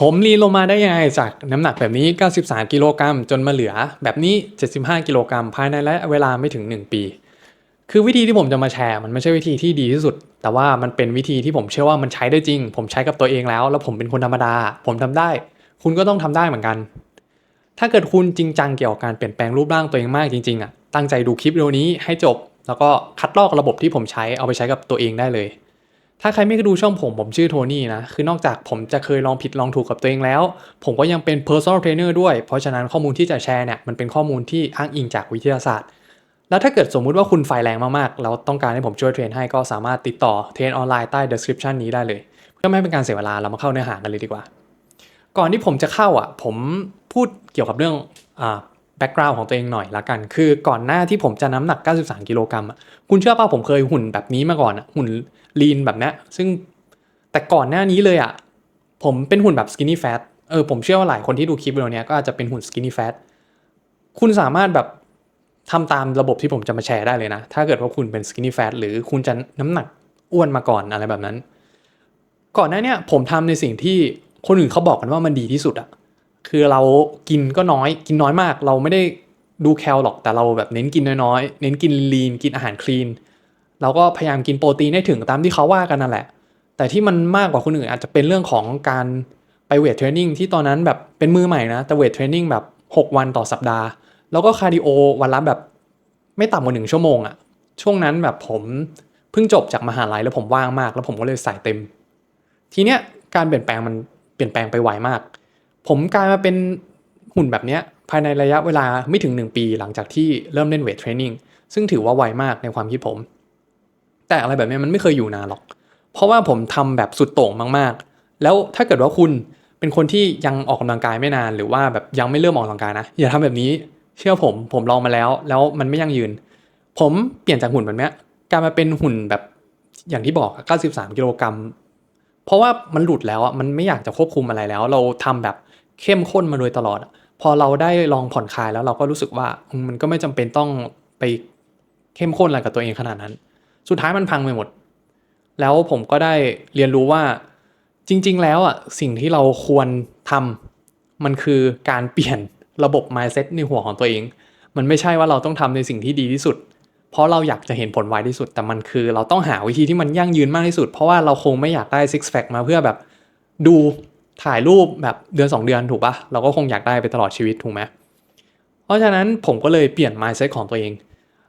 ผมลีนลงมาได้ยังไงจากน้ำหนักแบบนี้ 93 กิโลกรัมจนมาเหลือ แบบนี้ 75 กิโลกรัมภายในระยะเวลาไม่ถึง 1 ปี คือวิธีที่ผมจะมาแชร์ มันไม่ใช่วิธีที่ดีที่สุด แต่ว่ามันเป็นวิธีที่ผมเชื่อว่ามันใช้ได้จริง ผมใช้กับตัวเองแล้ว แล้วผมเป็นคนธรรมดา ผมทำได้ คุณก็ต้องทำได้เหมือนกัน ถ้าเกิดคุณจริงจังเกี่ยวกับการเปลี่ยนแปลงรูปร่างตัวเองมากจริงๆอะตั้งใจดูคลิปวิดีโอนี้ให้จบ แล้วก็คัดลอกระบบที่ผมใช้เอาไปใช้กับตัวเองได้เลย ถ้าใครไม่เคยดูช่องผมผมชื่อโทนี่นะ คือนอกจากผมจะเคยลองผิดลองถูกกับตัวเองแล้ว ผมก็ยังเป็น personal trainer ด้วย เพราะฉะนั้นข้อมูลที่จะแชร์เนี่ยมันเป็นข้อมูลที่อ้างอิงจากวิทยาศาสตร์ แล้วถ้าเกิดสมมุติว่าคุณไฟแรงมากๆ แล้วต้องการให้ผมช่วยเทรนให้ก็สามารถติดต่อเทรนออนไลน์ใต้ description นี้ได้เลย เพื่อไม่ให้เป็นการเสียเวลาเรามาเข้าเนื้อหากันเลยดีกว่า ก่อนที่ผมจะเข้าอะผมพูดเกี่ยวกับเรื่อง อ่า background ของตัวเองหน่อยละกัน คือก่อนหน้าที่ผมจะน้ำหนัก 93 กิโลกรัมอะคุณเชื่อป่ะผมเคยหุ่นแบบนี้มาก่อนอะหุ่นลีนแบบนี้ซึ่งแต่ก่อนหน้านี้เลยอะผมเป็นหุ่นแบบ skinny fat เออผมเชื่อว่าหลายคนที่ดูคลิปวิดีโอนี้ก็อาจจะเป็นหุ่น skinny fat คุณสามารถแบบทำตามระบบที่ผมจะมาแชร์ได้เลยนะ ถ้าเกิดว่าคุณเป็น skinny fat หรือคุณจะน้ำหนักอ้วนมาก่อนอะไรแบบนั้น ก่อนหน้าเนี้ยผมทำในสิ่งที่คนอื่นเขาบอกกันว่ามันดีที่สุดอะ คือเรากินก็น้อย กินน้อยมาก เราไม่ได้ดูแคลหรอกแต่เราแบบเน้นกินน้อยๆ เน้นกินลีนกินอาหารคลีนเราก็พยายามกินโปรตีนให้ถึงตามที่เขาว่ากันนั่นแหละ แต่ที่มันมากกว่าคนอื่นอาจจะเป็นเรื่องของการไปเวทเทรนนิ่งที่ตอนนั้นแบบเป็นมือใหม่นะ แต่เวทเทรนนิ่งแบบ 6 วันต่อสัปดาห์ แล้วก็คาร์ดิโอวันละแบบไม่ต่ำกว่าหนึ่งชั่วโมงอะช่วงนั้นแบบผมเพิ่งจบจากมหาลัยแล้วผมว่างมาก แล้วผมก็เลยใส่เต็ม ทีเนี้ยการเปลี่ยนแปลงมันเปลี่ยนแปลงไปไวมาก ผมกลายมาเป็นหุ่นแบบเนี้ยภายในระยะเวลาไม่ถึง 1 ปีหลังจากที่เริ่มเล่นเวทเทรนนิ่งซึ่งถือว่าไวมากในความคิดผม แต่อะไรแบบเนี้ยมันไม่เคยอยู่นานหรอก เพราะว่าผมทำแบบสุดโต่งมากๆ แล้วถ้าเกิดว่าคุณเป็นคนที่ยังออกกำลังกายไม่นานหรือว่าแบบยังไม่เริ่มออกกำลังกายนะอย่าทำแบบนี้เชื่อผมผมลองมาแล้ว แล้วมันไม่ยั่งยืน ผมเปลี่ยนจากหุ่นแบบเนี้ยกลายมาเป็นหุ่นแบบอย่างที่บอก 93 กิโลกรัมเพราะว่ามันหลุดแล้วอะมันไม่อยากจะควบคุมอะไรแล้ว เราทำแบบ เข้มข้นมาโดยตลอด พอเราได้ลองผ่อนคลายแล้วเราก็รู้สึกว่ามันก็ไม่จำเป็นต้องไปเข้มข้นอะไรกับตัวเองขนาดนั้น สุดท้ายมันพังไปหมด แล้วผมก็ได้เรียนรู้ว่าจริง ๆ แล้วอะสิ่งที่เราควรทำมันคือการเปลี่ยนระบบ mindset ในหัวของตัวเอง มันไม่ใช่ว่าเราต้องทำในสิ่งที่ดีที่สุด เพราะเราอยากจะเห็นผลไวที่สุด แต่มันคือเราต้องหาวิธีที่มันยั่งยืนมากที่สุด เพราะว่าเราคงไม่อยากได้ six pack มาเพื่อแบบดู ถ่ายรูปแบบเดือน 2 เดือนถูกปะเราก็คงอยากได้ไปตลอดชีวิตถูกไหมเพราะฉะนั้นผมก็เลยเปลี่ยน mindset ของตัวเอง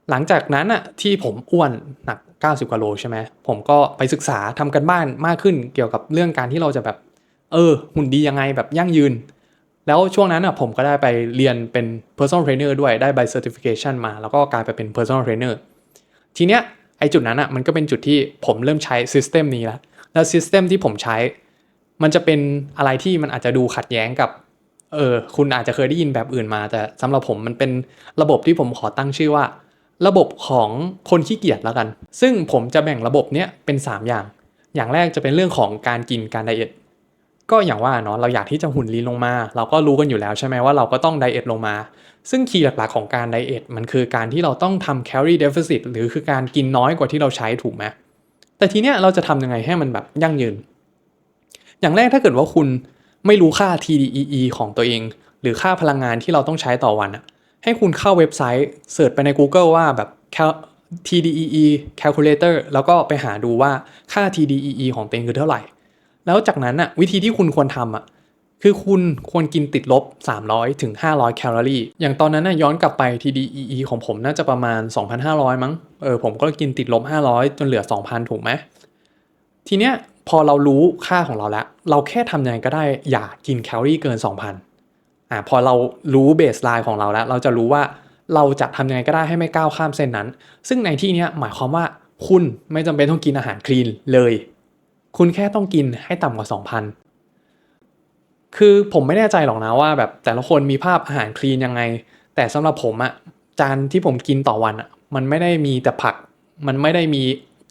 หลังจากนั้นอะที่ผมอ้วนหนัก 90กว่าโลใช่ไหมผมก็ไปศึกษาทำกันบ้านมากขึ้นเกี่ยวกับเรื่องการที่เราจะแบบ เออ หุ่นดียังไงแบบยั่งยืน แล้วช่วงนั้นอะผมก็ได้ไปเรียนเป็น personal trainer ด้วยได้ใบ certification มา แล้วก็กลายไปเป็น personal trainer ทีเนี้ยไอจุดนั้นอะมันก็เป็นจุดที่ผมเริ่มใช้ system นี้แล้วแล้ว system ที่ผมใช้ มันจะเป็นอะไรที่มันอาจจะดูขัดแย้งกับเออคุณอาจจะเคยได้ยินแบบอื่นมา แต่สำหรับผมมันเป็นระบบที่ผมขอตั้งชื่อว่า ระบบของคนขี้เกียจแล้วกัน ซึ่งผมจะแบ่งระบบเนี้ยเป็น 3 อย่าง อย่างแรกจะเป็นเรื่องของการกินการไดเอทก็อย่างว่าเนาะเราอยากที่จะหุ่นลีนลงมา เราก็รู้กันอยู่แล้วใช่ไหมว่าเราก็ต้องไดเอทลงมา ซึ่งคีย์หลักๆของการไดเอทมันคือการที่เราต้องทำแคลอรี่เดฟ i ซิตหรือคือการกินน้อยกว่าที่เราใช้ถูกไหมแต่ทีเนี้ยเราจะทำยังไงให้มันแบบยั่งยืน อย่างแรกถ้าเกิดว่าคุณไม่รู้ค่า TDEE ของตัวเอง หรือค่าพลังงานที่เราต้องใช้ต่อวันอะให้คุณเข้าเว็บไซต์เสิร์ชไปใน Google ว่าแบบ TDEE calculator แล้วก็ไปหาดูว่าค่า TDEE ของตัวเองคือเท่าไหร่ แล้วจากนั้นอะวิธีที่คุณควรทำอะคือคุณควรกินติดลบ 300ถึง500 แคลอรี่ อย่างตอนนั้นนะย้อนกลับไป TDEE ของผมน่าจะประมาณ 2,500 มั้ง เออผมก็กินติดลบ 500 จนเหลือ 2,000 ถูกไหม ทีเนี้ย พอเรารู้ค่าของเราแล้ว เราแค่ทำยังไงก็ได้อย่ากินแคลอรี่เกิน 2,000อ่าพอเรารู้เบสไลน์ของเราแล้ว เราจะรู้ว่าเราจะทำยังไงก็ได้ให้ไม่ก้าวข้ามเส้นนั้น ซึ่งในที่นี้หมายความว่าคุณไม่จำเป็นต้องกินอาหารคลีนเลย คุณแค่ต้องกินให้ต่ำกว่า 2,000 คือผมไม่แน่ใจหรอกนะว่า แบบแต่ละคนมีภาพอาหารคลีนยังไง แต่สำหรับผมอะจานที่ผมกินต่อวันอะมันไม่ได้มีแต่ผัก มันไม่ได้มี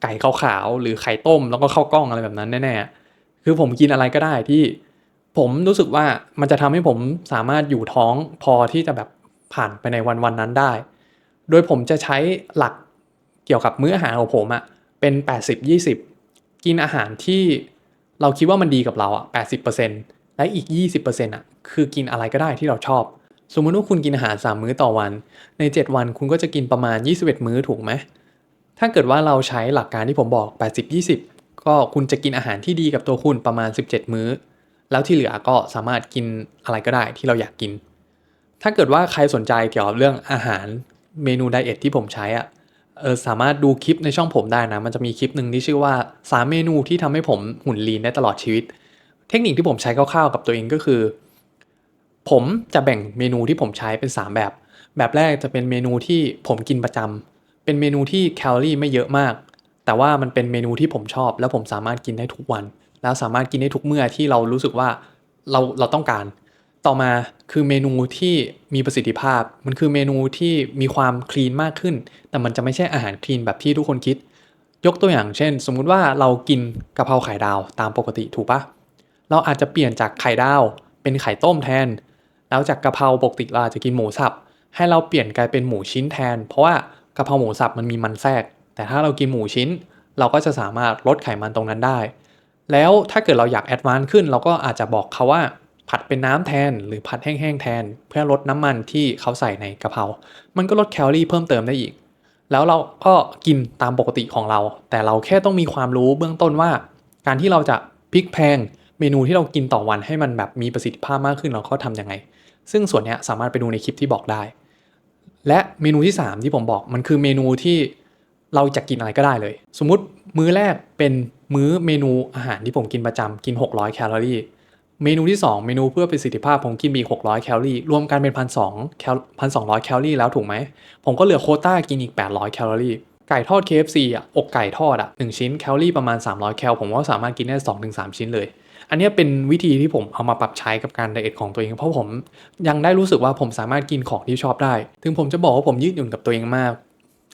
ไก่ขาวๆหรือไข่ต้มแล้วก็ข้าวกล้องอะไรแบบนั้นแน่ๆคือผมกินอะไรก็ได้ที่ ผมรู้สึกว่ามันจะทำให้ผมสามารถอยู่ท้องพอที่จะแบบผ่านไปในวันวันๆนั้นได้ โดยผมจะใช้หลักเกี่ยวกับมื้ออาหารของผมอะเป็น 80-20 กินอาหารที่เราคิดว่ามันดีกับเราอะ80%และอีก 20%อะคือกินอะไรก็ได้ที่เราชอบ สมมติว่าคุณกินอาหาร 3 มื้อต่อวัน ใน 7 วันคุณก็จะกินประมาณ 21 มื้อถูกไหม ถ้าเกิดว่าเราใช้หลักการที่ผมบอก 80-20 ก็คุณจะกินอาหารที่ดีกับตัวคุณประมาณ 17 มื้อ แล้วที่เหลือก็สามารถกินอะไรก็ได้ที่เราอยากกิน ถ้าเกิดว่าใครสนใจเกี่ยวกับเรื่องอาหารเมนูไดเอทที่ผมใช้อะเออสามารถดูคลิปในช่องผมได้นะ มันจะมีคลิปหนึ่งที่ชื่อว่า 3 เมนูที่ทำให้ผมหุ่นลีนได้ตลอดชีวิต เทคนิคที่ผมใช้คร่าวๆกับตัวเองก็คือ ผมจะแบ่งเมนูที่ผมใช้เป็น 3 แบบ แบบแรกจะเป็นเมนูที่ผมกินประจำ เป็นเมนูที่แคลอรี่ไม่เยอะมาก แต่ว่ามันเป็นเมนูที่ผมชอบ แล้วผมสามารถกินได้ทุกวัน แล้วสามารถกินได้ทุกเมื่อที่เรารู้สึกว่าเราเราต้องการ ต่อมาคือเมนูที่มีประสิทธิภาพ มันคือเมนูที่มีความคลีนมากขึ้น แต่มันจะไม่ใช่อาหารคลีนแบบที่ทุกคนคิด ยกตัวอย่างเช่น สมมุติว่าเรากินกะเพราไข่ดาวตามปกติถูกปะเราอาจจะเปลี่ยนจากไข่ดาวเป็นไข่ต้มแทน แล้วจากกะเพราปกติเราอาจจะกินหมูสับให้เราเปลี่ยนกลายเป็นหมูชิ้นแทน เพราะว่า กะเพราหมูสับมันมีมันแทรก แต่ถ้าเรากินหมูชิ้น เราก็จะสามารถลดไขมันตรงนั้นได้ แล้วถ้าเกิดเราอยากแอดวานซ์ขึ้น เราก็อาจจะบอกเขาว่าผัดเป็นน้ำแทนหรือผัดแห้งๆแทน เพื่อลดน้ำมันที่เขาใส่ในกะเพรา มันก็ลดแคลอรี่เพิ่มเติมได้อีก แล้วเราก็กินตามปกติของเรา แต่เราแค่ต้องมีความรู้เบื้องต้นว่า การที่เราจะพลิกแพงเมนูที่เรากินต่อวันให้มันแบบมีประสิทธิภาพมากขึ้นเราก็ทำยังไง ซึ่งส่วนนี้สามารถไปดูในคลิปที่บอกได้ และเมนูที่ 3 ที่ผมบอกมันคือเมนูที่เราจะกินอะไรก็ได้เลย สมมุติมื้อแรกเป็นมื้อเมนูอาหารที่ผมกินประจำกิน 600 แคลอรี่ เมนูที่ 2 เมนูเพื่อประสิทธิภาพผมกินมี 600 แคลอรี่ รวมกันเป็น1,200แคล1,200แคลอรี่แล้วถูกไหม ผมก็เหลือโคต้ากินอีก 800 แคลอรี่ ไก่ทอด KFC อะ อกไก่ทอดอะ1ชิ้นแคลอรี่ประมาณ 300 แคลผมว่าสามารถกินได้2-3 ชิ้นเลย อันนี้เป็นวิธีที่ผมเอามาปรับใช้กับการไดเอทของตัวเอง เพราะผมยังได้รู้สึกว่าผมสามารถกินของที่ชอบได้ ถึงผมจะบอกว่าผมยืดหยุ่นกับตัวเองมาก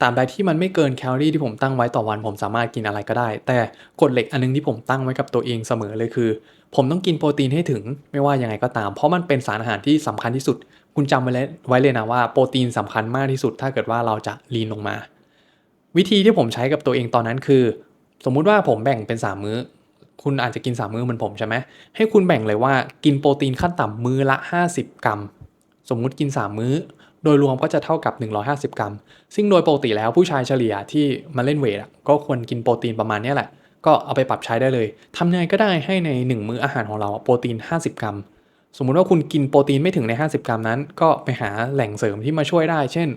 ตามใดที่มันไม่เกินแคลอรี่ที่ผมตั้งไว้ต่อวัน ผมสามารถกินอะไรก็ได้ แต่กฎเหล็กอันนึงที่ผมตั้งไว้กับตัวเองเสมอเลยคือ ผมต้องกินโปรตีนให้ถึงไม่ว่ายังไงก็ตาม เพราะมันเป็นสารอาหารที่สำคัญที่สุด คุณจำไว้เลยไว้เลยนะว่าโปรตีนสำคัญมากที่สุด ถ้าเกิดว่าเราจะลีนลงมา วิธีที่ผมใช้กับตัวเองตอนนั้นคือ สมมุติว่าผมแบ่งเป็น 3 มื้อ คุณอาจจะกิน3มื้อเหมือนผมใช่ไหมให้คุณแบ่งเลยว่ากินโปรตีนขั้นต่ำมื้อละ 50 กรัม สมมุติกิน 3 มื้อ โดยรวมก็จะเท่ากับ 150 กรัม ซึ่งโดยปกติแล้วผู้ชายเฉลี่ยที่มาเล่นเวทก็ควรกินโปรตีนประมาณนี้แหละ ก็เอาไปปรับใช้ได้เลยทำยังไงก็ได้ให้ใน 1 มื้ออาหารของเราโปรตีน 50 กรัม สมมุติว่าคุณกินโปรตีนไม่ถึงใน 50 กรัมนั้น ก็ไปหาแหล่งเสริมที่มาช่วยได้ เช่น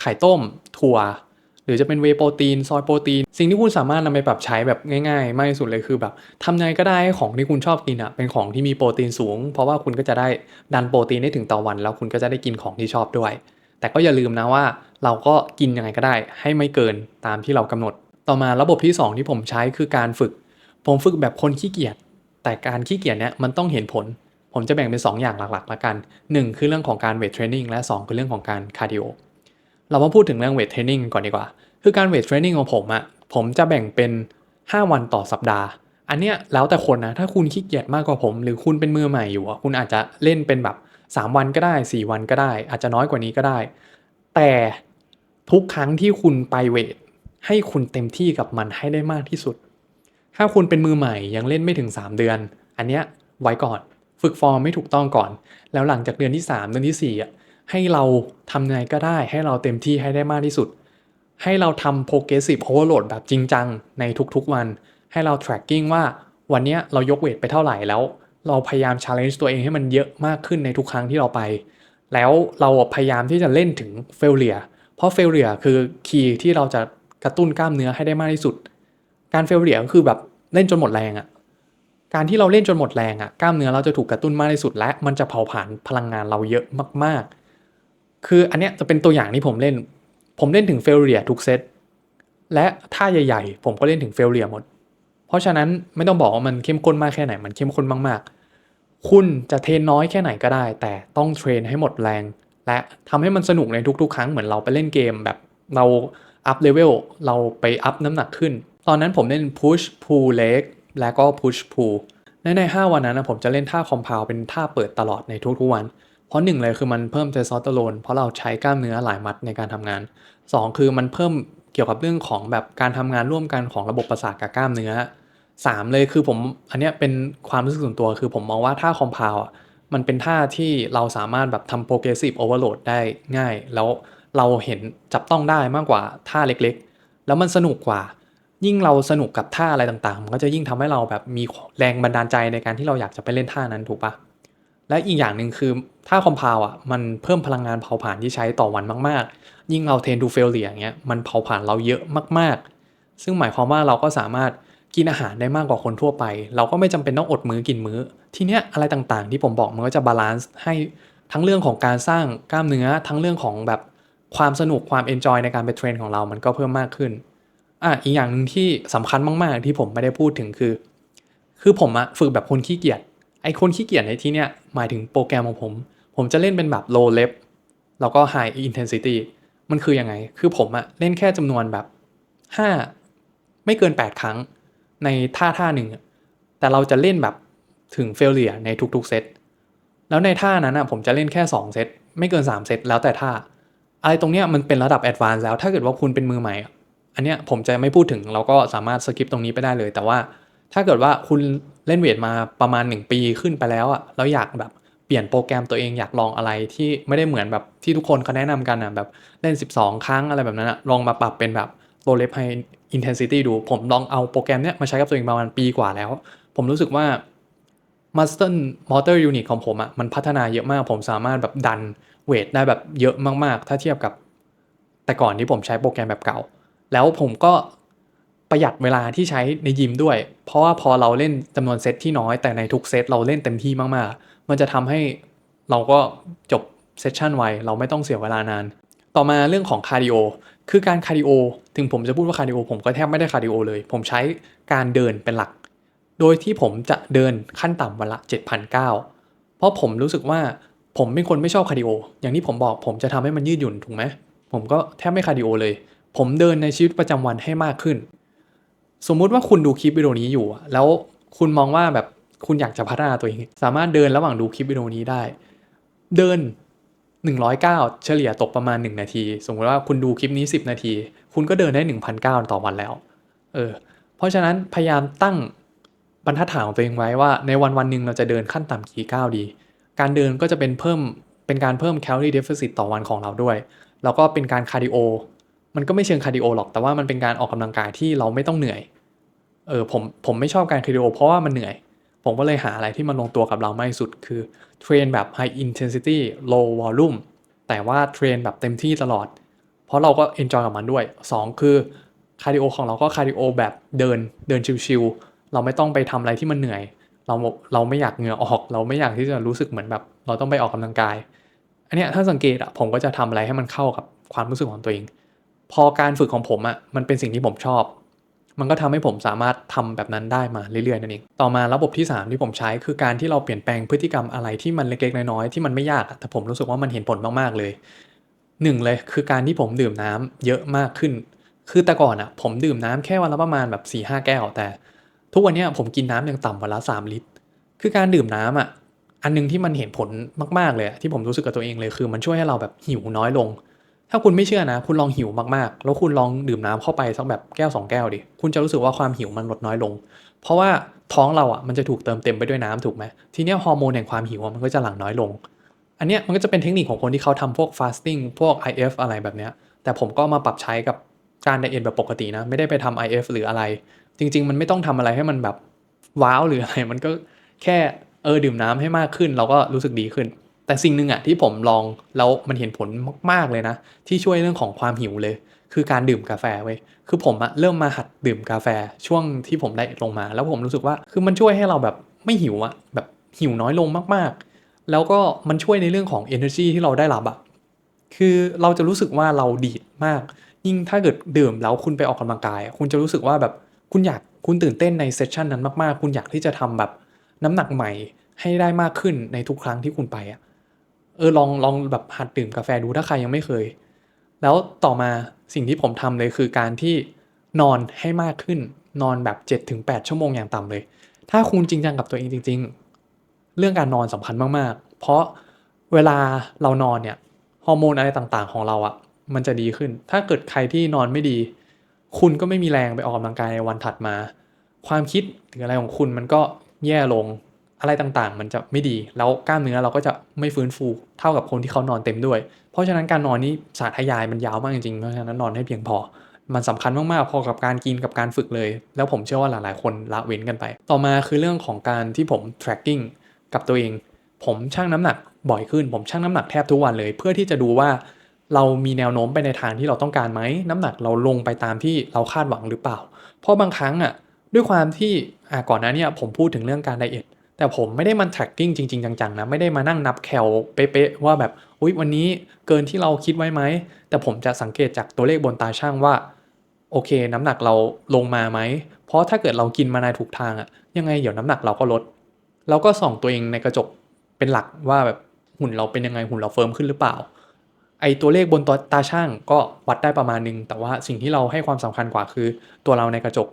ไข่ต้ม ถั่ว หรือจะเป็นเวโปรตีน ซอยโปรตีน สิ่งที่คุณสามารถนำไปปรับใช้แบบง่ายๆ มากที่สุดเลยคือแบบทำยังไงก็ได้ให้ของที่คุณชอบกินอะเป็นของที่มีโปรตีนสูง เพราะว่าคุณก็จะได้ดันโปรตีนได้ถึงต่อวัน แล้วคุณก็จะได้กินของที่ชอบด้วย แต่ก็อย่าลืมนะว่าเราก็กินยังไงก็ได้ ให้ไม่เกินตามที่เรากำหนด ต่อมาระบบที่ 2 ที่ผมใช้คือการฝึก ผมฝึกแบบคนขี้เกียจแต่การขี้เกียจเนี้ยมันต้องเห็นผล ผมจะแบ่งเป็น 2 อย่างหลักๆละกัน 1 คือเรื่องของการเวทเทรนนิ่งและ 2 คือเรื่องของการคาร์ดิโอ เรามาพูดถึงเรื่องเวทเทรนนิ่งก่อนดีกว่า คือการเวทเทรนนิ่งของผมอะผมจะแบ่งเป็น 5 วันต่อสัปดาห์ อันเนี้ยแล้วแต่คนนะ ถ้าคุณขี้เกียจมากกว่าผม หรือคุณเป็นมือใหม่อยู่คุณอาจจะเล่นเป็นแบบ 3 วันก็ได้ 4 วันก็ได้ อาจจะน้อยกว่านี้ก็ได้ แต่ทุกครั้งที่คุณไปเวทให้คุณเต็มที่กับมันให้ได้มากที่สุด ถ้าคุณเป็นมือใหม่ยังเล่นไม่ถึง 3 เดือน อันเนี้ยไว้ก่อน ฝึกฟอร์มไม่ถูกต้องก่อน แล้วหลังจากเดือนที่ 3 เดือนที่4อะ ให้เราทำยังไงก็ได้ ให้เราเต็มที่ให้ได้มากที่สุด ให้เราทำ progressive overload แบบจริงจังในทุกๆวัน ให้เรา tracking ว่าวันนี้เรายกเวทไปเท่าไหร่แล้ว เราพยายาม challenge ตัวเองให้มันเยอะมากขึ้นในทุกครั้งที่เราไป แล้วเราพยายามที่จะเล่นถึง failure เพราะ failure คือคีย์ที่เราจะกระตุ้นกล้ามเนื้อให้ได้มากที่สุด การ failure ก็คือแบบเล่นจนหมดแรงอะการที่เราเล่นจนหมดแรงอะกล้ามเนื้อเราจะถูกกระตุ้นมากที่สุดและมันจะเผาผลาญพลังงานเราเยอะมากๆ คืออันเนี้ยจะเป็นตัวอย่างที่ผมเล่น ผมเล่นถึง failure ทุกเซต และท่าใหญ่ๆ ผมก็เล่นถึง failure หมด เพราะฉะนั้นไม่ต้องบอกว่ามันเข้มข้นมากแค่ไหน มันเข้มข้นมากๆ คุณจะเทรนน้อยแค่ไหนก็ได้ แต่ต้องเทรนให้หมดแรง และทำให้มันสนุกในทุกๆ ครั้งเหมือนเราไปเล่นเกมแบบเราอัพเลเวล เราไปอัพน้ำหนักขึ้น ตอนนั้นผมเล่น push pull leg แล้วก็ push pull ในใน 5 วันนั้นนะผมจะเล่นท่าคอมเพลเป็นท่าเปิดตลอดในทุกๆวัน เพราะหนึ่งเลยคือมันเพิ่มเทสโทสเตอโรนเพราะเราใช้กล้ามเนื้อหลายมัดในการทำงาน 2 คือมันเพิ่มเกี่ยวกับเรื่องของแบบการทำงานร่วมกันของระบบประสาทกับกล้ามเนื้อ 3 เลยคือผมอันเนี้ยเป็นความรู้สึกส่วนตัวคือผมมองว่าท่าคอมพาวอะมันเป็นท่าที่เราสามารถแบบทำ progressive overload ได้ง่าย แล้วเราเห็นจับต้องได้มากกว่าท่าเล็กๆ แล้วมันสนุกกว่า ยิ่งเราสนุกกับท่าอะไรต่างๆ มันก็จะยิ่งทำให้เราแบบมีแรงบันดาลใจในการที่เราอยากจะไปเล่นท่านั้นถูกปะ และอีกอย่างหนึ่งคือท่าคอมเพาวอะมันเพิ่มพลังงานเผาผลาญที่ใช้ต่อวันมากๆ ยิ่งเราเทนดูเฟลเลียอย่างเงี้ยมันเผาผลาญเราเยอะมากๆ ซึ่งหมายความว่าเราก็สามารถกินอาหารได้มากกว่าคนทั่วไป เราก็ไม่จำเป็นต้องอดมื้อกินมื้อ ทีเนี้ยอะไรต่างๆ ที่ผมบอกมันก็จะบาลานซ์ให้ทั้งเรื่องของการสร้างกล้ามเนื้อทั้งเรื่องของแบบความสนุกความเอนจอยในการไปเทรนของเรามันก็เพิ่มมากขึ้นอะอีกอย่างหนึ่งที่สำคัญมากๆ ที่ผมไม่ได้พูดถึงคือ คือผมอะฝึกแบบคนขี้เกียจ ไอคนขี้เกียจในที่เนี้ยหมายถึงโปรแกรมของผม ผมจะเล่นเป็นแบบ low l e v แล้วก็ high intensity มันคือยังไง คือผมอะเล่นแค่จำนวนแบบ 5 ไม่เกิน 8 ครั้งในท่าท่าหนึ่ง แต่เราจะเล่นแบบถึง failure ในทุกๆเซต แล้วในท่านั้นอะผมจะเล่นแค่ 2 เซต ไม่เกิน 3 เซต แล้วแต่ท่า อะไรตรงเนี้ยมันเป็นระดับ advance แล้ว ถ้าเกิดว่าคุณเป็นมือใหม่ อันเนี้ยผมจะไม่พูดถึง เราก็สามารถสกิปตรงนี้ไปได้เลย แต่ว่า ถ้าเกิดว่าคุณเล่นเวทมาประมาณ 1 ปีขึ้นไปแล้วอะแล้วอยากแบบเปลี่ยนโปรแกรมตัวเองอยากลองอะไรที่ไม่ได้เหมือนแบบที่ทุกคนเขาแนะนำกันอะแบบเล่น 12 ครั้งอะไรแบบนั้นอะลองมาปรับเป็นแบบ low rep high intensity ดู ผมลองเอาโปรแกรมเนี้ยมาใช้กับตัวเองประมาณปีกว่าแล้ว ผมรู้สึกว่า Master Motor Unit ของผมอะมันพัฒนาเยอะมาก ผมสามารถแบบดันเวทได้แบบเยอะมากๆ ถ้าเทียบกับ แต่ก่อนที่ผมใช้โปรแกรมแบบเก่า แล้วผมก็ ประหยัดเวลาที่ใช้ในยิมด้วย เพราะว่าพอเราเล่นจำนวนเซตที่น้อยแต่ในทุกเซตเราเล่นเต็มที่มากๆ มันจะทำให้เราก็จบเซสชันไวเราไม่ต้องเสียเวลานาน ต่อมาเรื่องของคาร์ดิโอคือการคาร์ดิโอถึงผมจะพูดว่าคาร์ดิโอผมก็แทบไม่ได้คาร์ดิโอเลย ผมใช้การเดินเป็นหลัก โดยที่ผมจะเดินขั้นต่ำวันละ7,900เพราะผมรู้สึกว่าผมเป็นคนไม่ชอบคาร์ดิโออย่างที่ผมบอกผมจะทำให้มันยืดหยุ่นถูกไหมผมก็แทบไม่คาร์ดิโอเลย ผมเดินในชีวิตประจำวันให้มากขึ้น สมมุติว่าคุณดูคลิปวิดีโอนี้อยู่ แล้วคุณมองว่าแบบคุณอยากจะพัฒนาตัวเอง สามารถเดินระหว่างดูคลิปวิดีโอนี้ได้ เดิน 109 เฉลี่ยตกประมาณ 1 นาที สมมติว่าคุณดูคลิปนี้ 10 นาที คุณก็เดินได้ 1,009 ต่อวันแล้ว เออ เพราะฉะนั้นพยายามตั้งบรรทัดฐานของตัวเองไว้ว่าในวันวันหนึ่งเราจะเดินขั้นต่ำกี่ก้าวดี การเดินก็จะเป็นเพิ่มเป็นการเพิ่มแคลอรี่เดฟเฟซิตต่อวันของเราด้วย แล้วก็เป็นการคาร์ดิโอ มันก็ไม่เชิงคาร์ดิโอหรอก แต่ว่ามันเป็นการออกกำลังกายที่เราไม่ต้องเหนื่อย เออผมผมไม่ชอบการคาร์ดิโอเพราะว่ามันเหนื่อย ผมก็เลยหาอะไรที่มันลงตัวกับเรามากที่สุด คือเทรนแบบ high intensity low volume แต่ว่าเทรนแบบเต็มที่ตลอด เพราะเราก็ enjoy กับมันด้วย 2 คือคาร์ดิโอของเราก็คาร์ดิโอแบบเดินเดินชิวๆเราไม่ต้องไปทำอะไรที่มันเหนื่อย เราเราไม่อยากเหงื่อออก เราไม่อยากที่จะรู้สึกเหมือนแบบ เราต้องไปออกกำลังกาย อันเนี้ยถ้าสังเกตอะผมก็จะทำอะไรให้มันเข้ากับความรู้สึกของตัวเอง พอการฝึกของผมอะมันเป็นสิ่งที่ผมชอบ มันก็ทำให้ผมสามารถทำแบบนั้นได้มาเรื่อยๆนั่นเองต่อมาระบบที่ 3 ที่ผมใช้คือการที่เราเปลี่ยนแปลงพฤติกรรมอะไรที่มันเล็กๆน้อยๆที่มันไม่ยากแต่ผมรู้สึกว่ามันเห็นผลมากๆเลยหนึ่งเลยคือการที่ผมดื่มน้ำเยอะมากขึ้น คือแต่ก่อนอะผมดื่มน้ำแค่วันละประมาณแบบ4ี่ห้าแก้ว แต่ทุกวันนี้ผมกินน้ำอย่างต่ำวันละ 3 ลิตร คือการดื่มน้ำอะอันนึงที่มันเห็นผลมากๆเลยที่ผมรู้สึกกับตัวเองเลยคือมันช่วยให้เราแบบหิวน้อยลง ถ้าคุณไม่เชื่อนะ คุณลองหิวมากๆ แล้วคุณลองดื่มน้ำเข้าไปสักแบบแก้ว 2 แก้วดิ คุณจะรู้สึกว่าความหิวมันลดน้อยลง เพราะว่าท้องเราอะมันจะถูกเติมเต็มไปด้วยน้ำถูกไหมทีเนี้ยฮอร์โมนแห่งความหิวมันก็จะหลั่งน้อยลง อันเนี้ยมันก็จะเป็นเทคนิคของคนที่เขาทำพวก fasting พวก IF อะไรแบบเนี้ย แต่ผมก็มาปรับใช้กับการไดเอทแบบปกตินะ ไม่ได้ไปทำ IF หรืออะไร จริง ๆ มันไม่ต้องทำอะไรให้มันแบบว้าวหรืออะไร มันก็แค่เออดื่มน้ำให้มากขึ้น เราก็รู้สึกดีขึ้น แต่สิ่งหนึ่งอะที่ผมลองแล้วมันเห็นผลมากๆเลยนะ ที่ช่วยเรื่องของความหิวเลย คือการดื่มกาแฟเว้ยคือผมอะเริ่มมาหัดดื่มกาแฟช่วงที่ผมได้ลงมา แล้วผมรู้สึกว่าคือมันช่วยให้เราแบบไม่หิวอะแบบหิวน้อยลงมากๆ แล้วก็มันช่วยในเรื่องของ energy ที่เราได้รับอะคือเราจะรู้สึกว่าเราดีดมาก ยิ่งถ้าเกิดดื่มแล้วคุณไปออกกำลังกาย คุณจะรู้สึกว่าแบบคุณอยากคุณตื่นเต้นในเซสชันนั้นมากๆ คุณอยากที่จะทำแบบน้ำหนักใหม่ให้ได้มากขึ้นในทุกครั้งที่คุณไปอะ ออลองลองแบบหัดดื่มกาแฟดูถ้าใครยังไม่เคย แล้วต่อมาสิ่งที่ผมทำเลยคือการที่นอนให้มากขึ้นนอนแบบ7-8ชั่วโมงอย่างต่ำเลย ถ้าคุณจริงจังกับตัวเองจริง ๆ เรื่องการนอนสำคัญมากๆ เพราะเวลาเรานอนเนี่ยฮอร์โมนอะไรต่างๆ ของเราอะมันจะดีขึ้น ถ้าเกิดใครที่นอนไม่ดี คุณก็ไม่มีแรงไปออกกำลังกายในวันถัดมา ความคิดหรืออะไรของคุณมันก็แย่ลง อะไรต่างๆ มันจะไม่ดีแล้วกล้ามเนื้อเราก็จะไม่ฟื้นฟูเท่ากับคนที่เขานอนเต็มด้วย เพราะฉะนั้นการนอนนี่สาธยายมันยาวมากจริงๆเพราะฉะนั้นนอนให้เพียงพอ มันสำคัญมากๆพอกับการกินกับการฝึกเลย แล้วผมเชื่อว่าหลายๆ คนละเว้นกันไป ต่อมาคือเรื่องของการที่ผม tracking กับตัวเอง ผมชั่งน้ำหนักบ่อยขึ้น ผมชั่งน้ำหนักแทบทุกวันเลย เพื่อที่จะดูว่าเรามีแนวโน้มไปในทางที่เราต้องการไหมน้ำหนักเราลงไปตามที่เราคาดหวังหรือเปล่า เพราะบางครั้งอะด้วยความที่อ่าก่อนหน้านี้ผมพูดถึงเรื่องการไดเอท แต่ผมไม่ได้มัน tracking จริงๆ จังๆนะไม่ได้มานั่งนับแคลเป๊ะๆว่าแบบอุ๊ยวันนี้เกินที่เราคิดไว้ไหม แต่ผมจะสังเกตจากตัวเลขบนตาช่างว่า โอเค น้ำหนักเราลงมาไหม เพราะถ้าเกิดเรากินมาในถูกทางอะยังไงเดี๋ยวน้ำหนักเราก็ลด เราก็ส่องตัวเองในกระจกเป็นหลักว่าแบบหุ่นเราเป็นยังไงหุ่นเราเฟิร์มขึ้นหรือเปล่าไอตัวเลขบนตัวตาช่างก็วัดได้ประมาณนึง แต่ว่าสิ่งที่เราให้ความสำคัญกว่าคือตัวเราในกระจก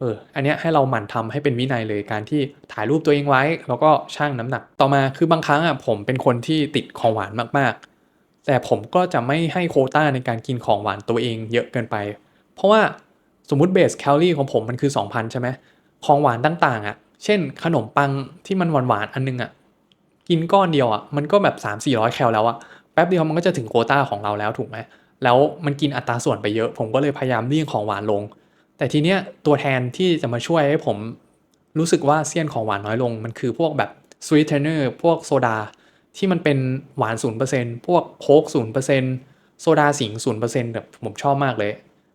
เอออันเนี้ยให้เราหมั่นทำให้เป็นวินัยเลยการที่ถ่ายรูปตัวเองไว้ แล้วก็ชั่งน้ำหนักต่อมาคือบางครั้งอะผมเป็นคนที่ติดของหวานมากๆ แต่ผมก็จะไม่ให้โคต้าในการกินของหวานตัวเองเยอะเกินไป เพราะว่าสมมติเบสแคลอรี่ของผมมันคือ 2,000 ใช่ไหมของหวานต่างๆอะเช่น ขนมปังที่มันหวานๆอันนึงอะกินก้อนเดียวอะมันก็แบบ 3-400 แคลแล้วอะแป๊บเดียวมันก็จะถึงโคต้าของเราแล้วถูกไหมแล้วมันกินอัตราส่วนไปเยอะ ผมก็เลยพยายามเลี่ยงของหวานลง แต่ทีเนี้ยตัวแทนที่จะมาช่วยให้ผมรู้สึกว่าเสี้ยนของหวานน้อยลง มันคือพวกแบบ sweetener พวกโซดาที่มันเป็นหวาน 0%พวกโค้ก0%โซดาสิง0%แบบผมชอบมากเลย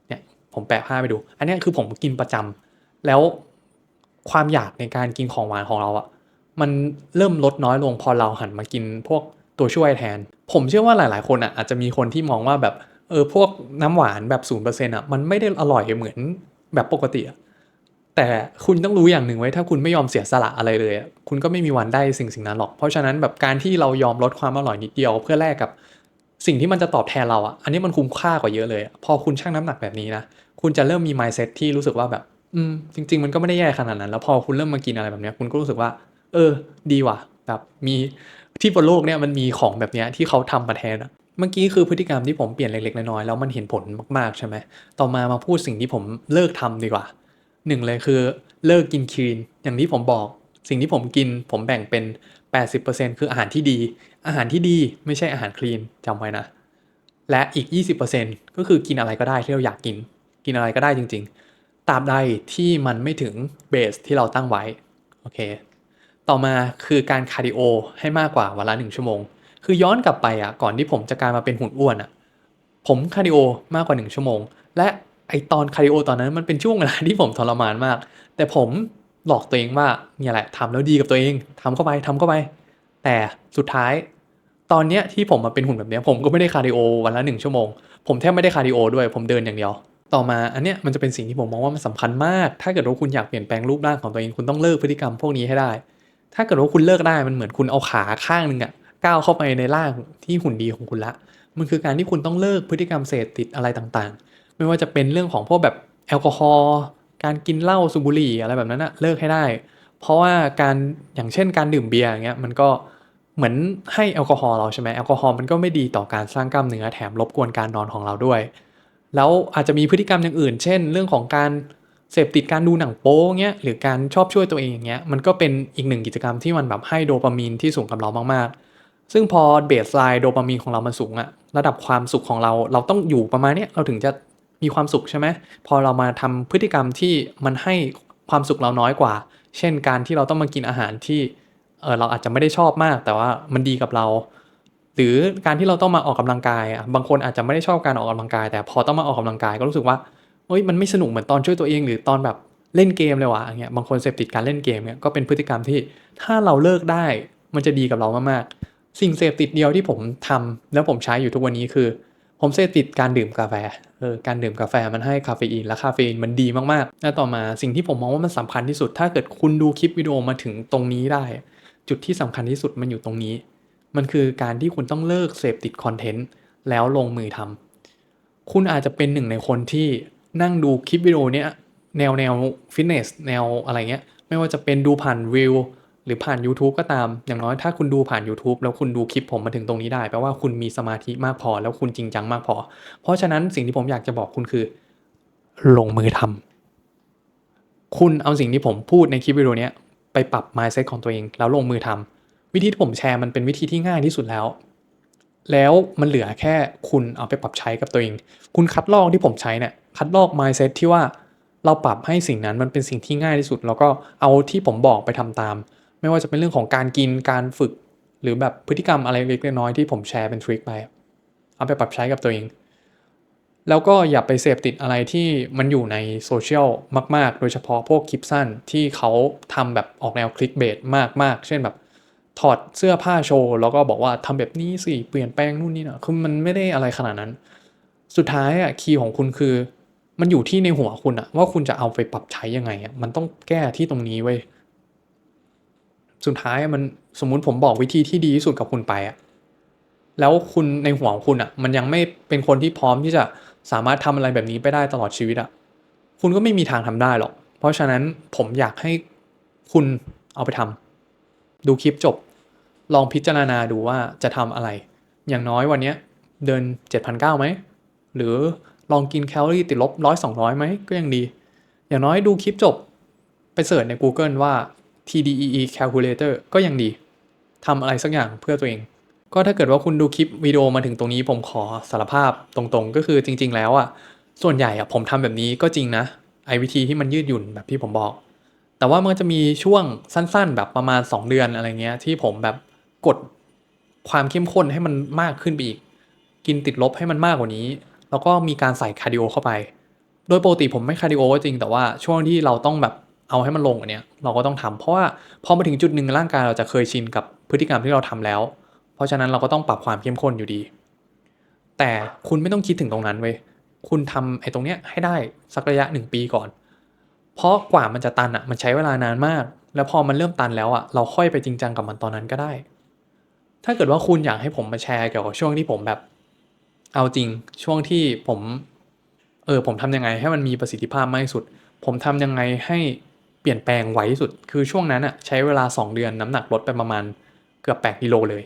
เนี่ยผมแปะผ้าไปดู อันนี้คือผมกินประจำแล้วความอยากในการกินของหวานของเราอะมันเริ่มลดน้อยลงพอเราหันมากินพวกตัวช่วยแทน ผมเชื่อว่าหลาย ๆ คนอะอาจจะมีคนที่มองว่าแบบเออพวกน้ำหวานแบบ0%อะมันไม่ได้อร่อยเหมือน แบบปกติอะแต่คุณต้องรู้อย่างหนึ่งไว้ถ้าคุณไม่ยอมเสียสละอะไรเลย คุณก็ไม่มีวันได้สิ่งสิ่งนั้นหรอก เพราะฉะนั้นแบบการที่เรายอมลดความอร่อยนิดเดียว เพื่อแลกกับสิ่งที่มันจะตอบแทนเราอะอันนี้มันคุ้มค่ากว่าเยอะเลย พอคุณชั่งน้ำหนักแบบนี้นะคุณจะเริ่มมี mindset ที่รู้สึกว่าแบบ อืม จริง ๆ มันก็ไม่ได้แย่ขนาดนั้น แล้วพอคุณเริ่มมากินอะไรแบบนี้คุณก็รู้สึกว่า เออ ดีว่ะแบบมีที่บนโลกเนี่ยมันมีของแบบนี้ที่เขาทำมาแทนอะ เมื่อกี้คือพฤติกรรมที่ผมเปลี่ยนเล็กๆน้อยๆแล้วมันเห็นผลมากๆใช่ไหมต่อมามาพูดสิ่งที่ผมเลิกทำดีกว่าหนึ่งเลยคือเลิกกินคลีนอย่างที่ผมบอกสิ่งที่ผมกินผมแบ่งเป็น 80%คืออาหารที่ดี อาหารที่ดีไม่ใช่อาหารคลีนจำไว้นะ และอีก 20%ก็คือกินอะไรก็ได้ที่เราอยากกิน กินอะไรก็ได้จริงๆตราบใดที่มันไม่ถึงเบสที่เราตั้งไว้โอเคต่อมาคือการคาร์ดิโอให้มากกว่าวันละหนึ่งชั่วโมง คือย้อนกลับไปอะก่อนที่ผมจะกลายมาเป็นหุ่นอ้วนอะผมคาร์ดิโอมากกว่าหนึ่งชั่วโมง และไอตอนคาร์ดิโอตอนนั้นมันเป็นช่วงเวลาที่ผมทรมานมาก แต่ผมหลอกตัวเองว่าเนี่ยแหละทำแล้วดีกับตัวเองทำเข้าไปทำเข้าไป แต่สุดท้าย ตอนเนี้ยที่ผมมาเป็นหุ่นแบบเนี้ยผมก็ไม่ได้คาร์ดิโอวันละหนึ่งชั่วโมง ผมแทบไม่ได้คาร์ดิโอด้วยผมเดินอย่างเดียว ต่อมาอันเนี้ยมันจะเป็นสิ่งที่ผมมองว่ามันสำคัญมาก ถ้าเกิดว่าคุณอยากเปลี่ยนแปลงรูปร่างของตัวเองคุณต้องเลิกพฤติกรรมพวกนี้ให้ได้ ถ้าเกิดว่าคุณเลิกได้มันเหมือนคุณเอาขาข้างหนึ่งอะ ก้าวเข้าไปในร่างที่หุ่นดีของคุณละ มันคือการที่คุณต้องเลิกพฤติกรรมเสพติดอะไรต่างๆ ไม่ว่าจะเป็นเรื่องของพวกแบบแอลกอฮอล์การกินเหล้าสูบบุหรี่อะไรแบบนั้นอะเลิกให้ได้ เพราะว่าการอย่างเช่นการดื่มเบียร์อย่างเงี้ยมันก็เหมือนให้แอลกอฮอล์เราใช่ไหมแอลกอฮอล์มันก็ไม่ดีต่อการสร้างกล้ามเนื้อแถมรบกวนการนอนของเราด้วย แล้วอาจจะมีพฤติกรรมอย่างอื่น เช่น เรื่องของการเสพติดการดูหนังโป๊เงี้ยหรือการชอบช่วยตัวเองอย่างเงี้ยมันก็เป็นอีกหนึ่งกิจกรรมที่มันแบบให้โดปามีนที่สูงกับเรามากๆ ซึ่งพอเบสไลน์โดปามีนของเรามันสูงอะระดับความสุขของเราเราต้องอยู่ประมาณเนี้ยเราถึงจะมีความสุขใช่ไหมพอเรามาทำพฤติกรรมที่มันให้ความสุขเราน้อยกว่า เช่นการที่เราต้องมากินอาหารที่เออเราอาจจะไม่ได้ชอบมาก แต่ว่ามันดีกับเรา หรือการที่เราต้องมาออกกำลังกายอะบางคนอาจจะไม่ได้ชอบการออกกำลังกาย แต่พอต้องมาออกกำลังกายก็รู้สึกว่าเฮ้ยมันไม่สนุกเหมือนตอนช่วยตัวเองหรือตอนแบบเล่นเกมเลยวะอย่างเงี้ยบางคนเสพติดการเล่นเกมเนี่ยก็เป็นพฤติกรรมที่ถ้าเราเลิกได้มันจะดีกับเรามากๆ สิ่งเสพติดเดียวที่ผมทำแล้วผมใช้อยู่ทุกวันนี้คือ ผมเสพติดการดื่มกาแฟเออการดื่มกาแฟมันให้คาเฟอีนและคาเฟอีนมันดีมากๆแล้วต่อมาสิ่งที่ผมมองว่ามันสำคัญที่สุด ถ้าเกิดคุณดูคลิปวิดีโอมาถึงตรงนี้ได้ จุดที่สำคัญที่สุดมันอยู่ตรงนี้ มันคือการที่คุณต้องเลิกเสพติดคอนเทนต์แล้วลงมือทำคุณอาจจะเป็นหนึ่งในคนที่นั่งดูคลิปวิดีโอเนี้ยแนวแนวฟิตเนสแนวอะไรเงี้ยไม่ว่าจะเป็นดูผ่านวิว หรือผ่าน YouTube ก็ตาม อย่างน้อยถ้าคุณดูผ่าน YouTube แล้วคุณดูคลิปผมมาถึงตรงนี้ได้แปลว่าคุณมีสมาธิมากพอ แล้วคุณจริงจังมากพอ เพราะฉะนั้นสิ่งที่ผมอยากจะบอกคุณคือ ลงมือทคุณเอาสิ่งที่ผมพูดในคลิปวิดีโอนี้ไปปรับ mindset ของตัวเอง แล้วลงมือทำวิธีที่ผมแชร์มันเป็นวิธีที่ง่ายที่สุดแล้ว แล้วมันเหลือแค่คุณเอาไปปรับใช้กับตัวเอง คุณคัดลอกที่ผมใช้เนี่ยคัดลอก mindset ที่ว่าเราปรับให้สิ่งนั้นมันเป็นสิ่งที่ง่ายที่สุด แล้วก็เอาที่ผมบอกไปทำตาม ไม่ว่าจะเป็นเรื่องของการกินการฝึก หรือแบบพฤติกรรมอะไรเล็กๆน้อยๆที่ผมแชร์เป็นทริคไปเอาไปปรับใช้กับตัวเอง แล้วก็อย่าไปเสพติดอะไรที่มันอยู่ในโซเชียลมาก ๆ โดยเฉพาะพวกคลิปสั้นที่เขาทำแบบออกแนวคลิกเบสมากๆ เช่นแบบถอดเสื้อผ้าโชว์ แล้วก็บอกว่าทำแบบนี้สิ เปลี่ยนแปลงนู่นนี่นะคือมันไม่ได้อะไรขนาดนั้น สุดท้ายอะคีย์ของคุณคือ มันอยู่ที่ในหัวคุณอะว่าคุณจะเอาไปปรับใช้ยังไงอะมันต้องแก้ที่ตรงนี้เว้ย สุดท้ายมันสมมุติผมบอกวิธีที่ดีที่สุดกับคุณไปอะแล้วคุณในหัวของคุณอะมันยังไม่เป็นคนที่พร้อมที่จะสามารถทำอะไรแบบนี้ไปได้ตลอดชีวิตอะคุณก็ไม่มีทางทำได้หรอก เพราะฉะนั้นผมอยากให้คุณเอาไปทำดูคลิปจบ ลองพิจารณาดูว่าจะทำอะไร อย่างน้อยวันนี้เดิน 7,900ไหม หรือลองกินแคลอรี่ติดลบร้อยสองร้อยไหมก็ยังดี อย่างน้อยดูคลิปจบ ไปเสิร์ชใน Google ว่า TDEE calculator ก็ยังดีทำอะไรสักอย่างเพื่อตัวเอง ก็ถ้าเกิดว่าคุณดูคลิปวิดีโอมาถึงตรงนี้ผมขอสารภาพตรงๆ ก็คือจริง ๆ แล้วอะส่วนใหญ่อะผมทำแบบนี้ก็จริงนะไอวิธีที่มันยืดหยุ่นแบบที่ผมบอก แต่ว่ามันจะมีช่วงสั้นๆ แบบประมาณ 2 เดือนอะไรเงี้ยที่ผมแบบกดความเข้มข้นให้มันมากขึ้นไปอีก กินติดลบให้มันมากกว่านี้ แล้วก็มีการใส่คาร์ดิโอเข้าไป โดยปกติผมไม่คาร์ดิโอจริง แต่ว่าช่วงที่เราต้องแบบ เอาให้มันลงกว่าเนี้ยเราก็ต้องทำเพราะว่าพอมาถึงจุดหนึ่งร่างกายเราจะเคยชินกับพฤติกรรมที่เราทำแล้ว เพราะฉะนั้นเราก็ต้องปรับความเข้มข้นอยู่ดี แต่คุณไม่ต้องคิดถึงตรงนั้นเว้ยคุณทำไอ้ตรงเนี้ยให้ได้สักระยะหนึ่งปีก่อน เพราะกว่ามันจะตันอะมันใช้เวลานานมาก แล้วพอมันเริ่มตันแล้วอะเราค่อยไปจริงจังกับมันตอนนั้นก็ได้ ถ้าเกิดว่าคุณอยากให้ผมมาแชร์เกี่ยวกับช่วงที่ผมแบบ เอาจริงช่วงที่ผม เออผมทำยังไงให้มันมีประสิทธิภาพมากที่สุด ผมทำยังไงให้ ปลี่ยนแปลงไวที่สุด คือช่วงนั้นอะใช้เวลา 2 เดือนน้ำหนักลดไปประมาณเกือบ 8 กิโลเลย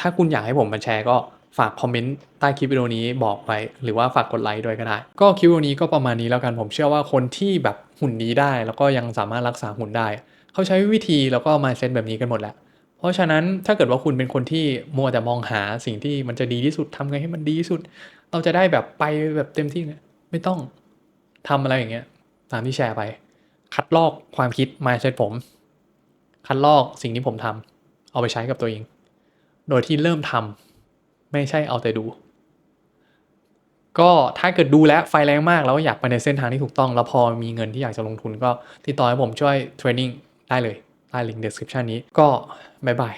ถ้าคุณอยากให้ผมมาแชร์ก็ฝากคอมเมนต์ใต้คลิปวิดีโอนี้บอกไว้ หรือว่าฝากกดไลค์ด้วยก็ได้ ก็คลิปวิดีโอนี้ก็ประมาณนี้แล้วกันผมเชื่อว่าคนที่แบบหุ่นดีได้ แล้วก็ยังสามารถรักษาหุ่นได้ เขาใช้วิธีแล้วก็มาเซตแบบนี้กันหมดแหละเพราะฉะนั้นถ้าเกิดว่าคุณเป็นคนที่มัวแต่มองหาสิ่งที่มันจะดีที่สุดทำไงให้มันดีที่สุด เราจะได้แบบไปแบบเต็มที่เนี่ยไม่ต้องทำอะไรอย่างเงี้ยตามที่แชร์ไป คัดลอกความคิด mindset ผม คัดลอกสิ่งที่ผมทำเอาไปใช้กับตัวเอง โดยที่เริ่มทำไม่ใช่เอาแต่ดู ก็ถ้าเกิดดูแล้วไฟแรงมากแล้วอยากไปในเส้นทางที่ถูกต้อง แล้วพอมีเงินที่อยากจะลงทุนก็ติดต่อให้ผมช่วยเทรนนิ่งได้เลยใต้ลิงก์เดสคริปชันนี้ก็บ๊ายบาย